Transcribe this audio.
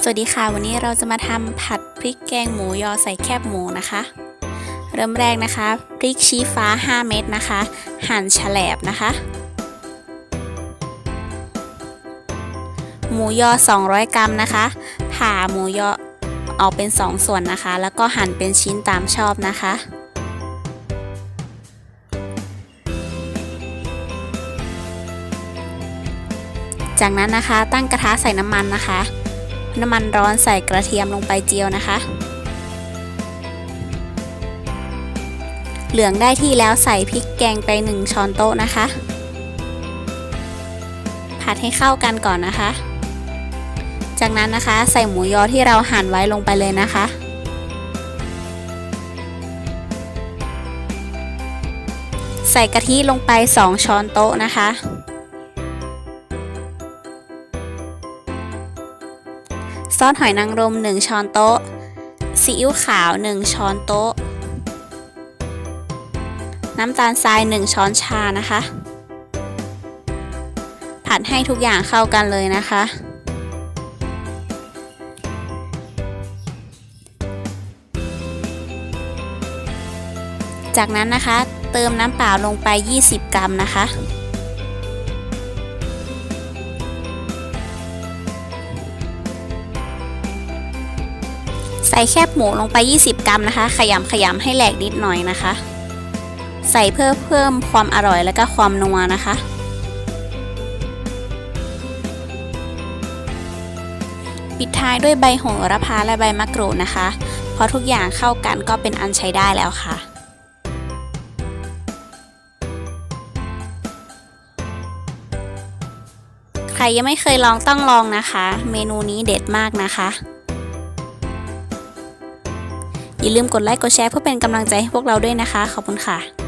สวัสดีค่ะ วันนี้เราจะมาทำผัดพริกแกงหมูยอใส่แคบหมูนะคะ เริ่มแรกนะคะพริกชี้ฟ้า 5 เม็ดนะคะ หั่นแฉลบนะคะ หมูยอ 200 กรัมนะคะ ผ่าหมูยอออกเป็น 2 ส่วนนะคะ แล้วก็หั่นเป็นชิ้นตามชอบนะคะจากนั้นนะคะตั้งกระทะใส่น้ำมันนะคะ น้ำมันร้อนใส่กระเทียมลงไปเจียวนะคะ เหลืองได้ที่แล้วใส่พริกแกงไป 1 ช้อนโต๊ะนะคะ ผัดให้เข้ากันก่อนนะคะ จากนั้นนะคะใส่หมูยอที่เราหั่นไว้ลงไปเลยนะคะใส่กะทิลงไป 2 ช้อนโต๊ะนะคะ ซอสหอยนางรม 1 ช้อนโต๊ะ ซีอิ๊วขาว 1 ช้อนโต๊ะ น้ำตาลทราย 1 ช้อนชานะคะ ผัดให้ทุกอย่างเข้ากันเลยนะคะ จากนั้นนะคะเติมน้ำเปล่าลงไป 20 กรัมนะคะ ใส่แคบหมูลงไป 20 กรัมนะคะ ขยำขยำให้แหลกนิดหน่อยนะคะ ใส่เพื่อเพิ่มความอร่อยและก็ความนัวนะคะ ปิดท้ายด้วยใบโหระพาและใบมะกรูดนะคะพอทุกอย่างเข้ากันก็เป็นอันใช้ได้แล้วค่ะใครยังไม่เคยลองต้องลองนะคะ เมนูนี้เด็ดมากนะคะ อย่าลืมกดไลค์กดแชร์เพื่อเป็นกำลังใจให้พวกเราด้วยนะคะ ขอบคุณค่ะ